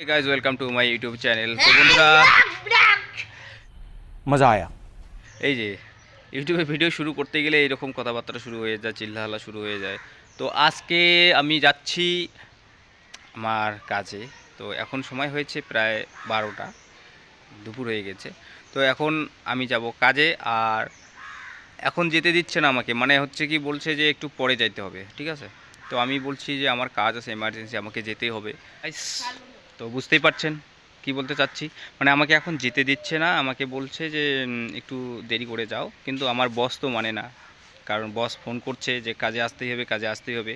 guys welcome to my YouTube channel তো বন্ধুরা मज़ा आया এই যে ইউটিউবে ভিডিও শুরু করতে গেলে এরকম কথাবার্তা শুরু হয়ে যায় চিল্লাহাল্লা শুরু হয়ে যায় তো আজকে আমি যাচ্ছি আমার কাজে তো এখন সময় হয়েছে প্রায় বারোটা দুপুর হয়ে গেছে তো এখন আমি যাব কাজে আর এখন যেতে দিচ্ছে না আমাকে মানে হচ্ছে কি বলছে যে একটু পরে যাইতে হবে ঠিক আছে তো আমি বলছি যে আমার কাজ আছে এমার্জেন্সি আমাকে যেতেই হবে Guys, তো বুঝতেই পারছেন কি বলতে চাচ্ছি। মানে আমাকে এখন যেতে দিচ্ছে না আমাকে বলছে যে একটু দেরি করে যাও। কিন্তু আমার বস তো মানে না কারণ বস ফোন করছে যে কাজে আসতেই হবে কাজে আসতেই হবে।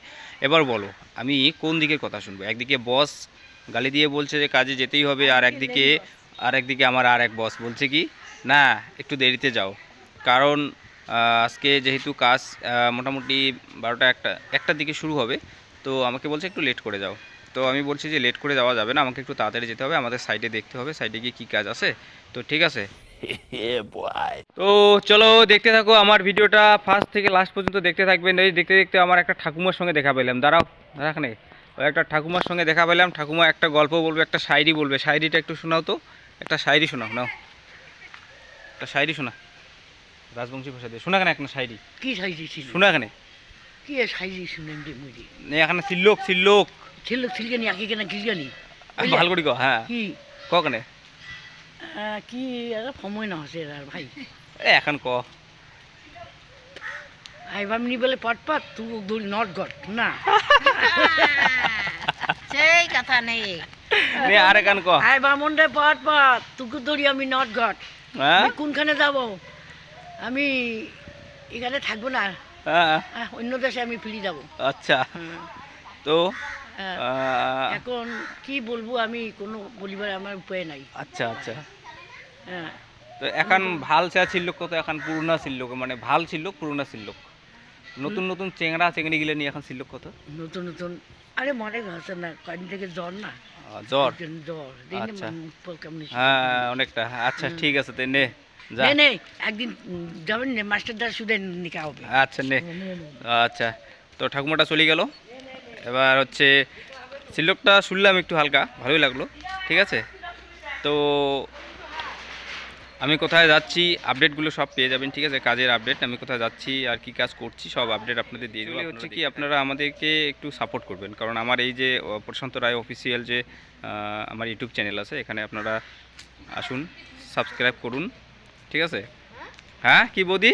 এবার বলো আমি কোন দিকের কথা শুনব? একদিকে বস গালি দিয়ে বলছে যে কাজে যেতেই হবে আর একদিকে আর একদিকে আমার আর এক বস বলছে কি না একটু দেরিতে যাও। কারণ আজকে যেহেতু কাজ মোটামুটি বারোটা একটা একটার দিকে শুরু হবে তো আমাকে বলছে একটু লেট করে যাও। তো আমি বলছি যে লেট করে যাওয়া যাবে না আমাকে একটু তাড়াতাড়ি যেতে হবে আমাদের সাইডে দেখতে হবে সাইডে গিয়ে কী কাজ আছে। তো ঠিক আছে। তো চলো দেখতে থাকো আমার ভিডিওটা ফার্স্ট থেকে লাস্ট পর্যন্ত দেখতে থাকবেন। এই দেখতে দেখতে আমার একটা ঠাকুমার সঙ্গে দেখা পেলাম। দাঁড়াও ওই একটা ঠাকুমার সঙ্গে দেখা পেলাম। ঠাকুমা একটা গল্প বলবে একটা শায়রি বলবে। শায়রিটা একটু শোনাও তো। একটা শায়রি শোনাও নাও। একটা শায়রি শোনা। রাজবংশী ভাষা দিয়ে শোনা কেন একটা শায়রি? কি ছিল? শোনা এখানে কি সাইজি শুনেন এখানে সিল্লোক সিল্লোক ছিল ছিলগানি আকি কেনা গিলগানি। ভালো করি কো হ্যাঁ। কি? ক কেনে? কি সময় না হসে আর ভাই। এ এখন ক। আই বামনি বলে পট পট তু দুল নট গট না। সেই কথা নেই। নে আর এখন ক। আই বামন রে পট পট তুকু দড়ি আমি নট গট। হ্যাঁ? কোনখানে যাব? আমি এখানে থাকব না। হ্যাঁ। অন্য দেশে আমি ফিরে যাব। আচ্ছা। তো? এখন কি বলব আমি কোনো বলিবার আমার উপায় নাই। আচ্ছা আচ্ছা। হ্যাঁ। তো এখন ভালো চা ছিল কত? এখন পুরোনা ছিল মানে ভালো ছিল পুরোনা ছিল নতুন নতুন চেংড়া চেংড়ি গিলে নিয়ে এখন ছিল কত? নতুন নতুন। আরে মনে হচ্ছে না কদিন থেকে জ্বর না? জ্বর? জ্বর। আচ্ছা। হ্যাঁ অনেকটা। আচ্ছা ঠিক আছে তে নে নে নে একদিন যাবেন না মাস্টার দ্বার সুদে নিকা হবে। আচ্ছা নে। আচ্ছা তো ঠাকুমাটা চলে গেল। এবার হচ্ছে সিল্লকটা শুনলাম একটু হালকা ভালোই লাগল ঠিক আছে? তো আমি কোথায় যাচ্ছি আপডেটগুলো সব পেয়ে যাবেন ঠিক আছে? কাজের আপডেট আমি কোথায় যাচ্ছি আর কি কাজ করছি সব আপডেট আপনাদের দিয়ে দেবো। হচ্ছে কি আপনারা আমাদেরকে একটু সাপোর্ট করবেন কারণ আমার এই যে প্রশান্ত রায় অফিসিয়াল যে আমার ইউটিউব চ্যানেল আছে এখানে আপনারা আসুন সাবস্ক্রাইব করুন ঠিক আছে? হ্যাঁ কি বৌদি?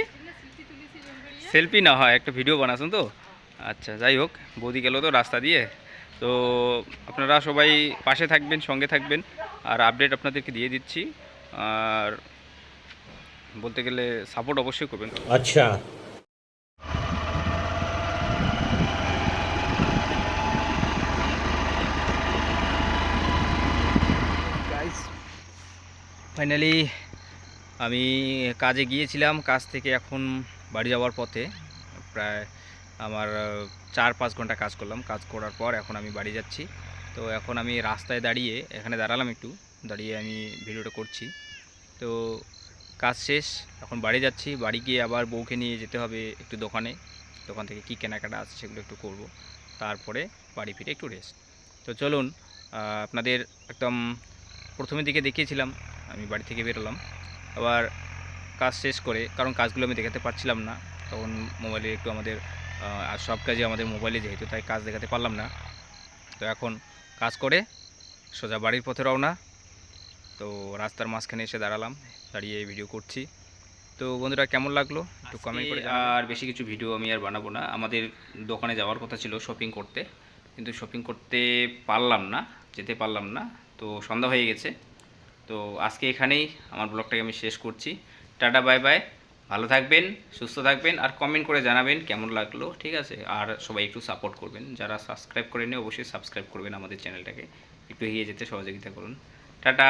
সেলফি না হয় একটা ভিডিও বানাচ্ছেন তো? আচ্ছা যাই হোক বৌদি গেল তো রাস্তা দিয়ে। তো আপনারা সবাই পাশে থাকবেন সঙ্গে থাকবেন। আর আপডেট আপনাদেরকে দিয়ে দিচ্ছি। আর বলতে গেলে সাপোর্ট অবশ্যই করবেন। আচ্ছা। ফাইনালি আমি কাজে গিয়েছিলাম কাজ থেকে এখন বাড়ি যাওয়ার পথে। প্রায় আমার চার পাঁচ ঘণ্টা কাজ করলাম। কাজ করার পর এখন আমি বাড়ি যাচ্ছি। তো এখন আমি রাস্তায় দাঁড়িয়ে, এখানে দাঁড়ালাম একটু, দাঁড়িয়ে আমি ভিডিওটা করছি। তো কাজ শেষ, এখন বাড়ি যাচ্ছি। বাড়ি গিয়ে আবার বউকে নিয়ে যেতে হবে একটু দোকানে। দোকান থেকে কী কেনাকাটা আছে সেগুলো একটু করব। তারপরে বাড়ি ফিরে একটু রেস্ট তো চলুন আপনাদের একদম প্রথমের দিকে দেখিয়েছিলাম, আমি বাড়ি থেকে বেরোলাম। আবার কাজ শেষ করে, কারণ কাজগুলো আমি দেখাতে পারছিলাম না। তখন মোবাইলে একটু আমাদের আর সব কাজে আমাদের মোবাইলে যেহেতু তাই কাজ দেখাতে পারলাম না। তো এখন কাজ করে সোজা বাড়ির পথে রওনা। তো রাস্তার মাঝখানে এসে দাঁড়ালাম দাঁড়িয়ে ভিডিও করছি। তো বন্ধুরা কেমন লাগল? একটু কমেন্ট করে আর বেশি কিছু ভিডিও আমি আর বানাবো না। আমাদের দোকানে যাওয়ার কথা ছিল শপিং করতে। কিন্তু শপিং করতে পারলাম না যেতে পারলাম না। তো সন্ধ্যা হয়ে গেছে। তো আজকে এখানেই আমার ব্লগটাকে আমি শেষ করছি। টাটা বাই বাই ভালো থাকবেন, সুস্থ থাকবেন আর কমেন্ট করে জানাবেন কেমন লাগল, ঠিক আছে? আর সবাই একটু সাপোর্ট করবেন। যারা সাবস্ক্রাইব করেনি অবশ্যই সাবস্ক্রাইব করবেন আমাদের চ্যানেলটাকে একটু এগিয়ে যেতে সহযোগিতা করুন। টাটা!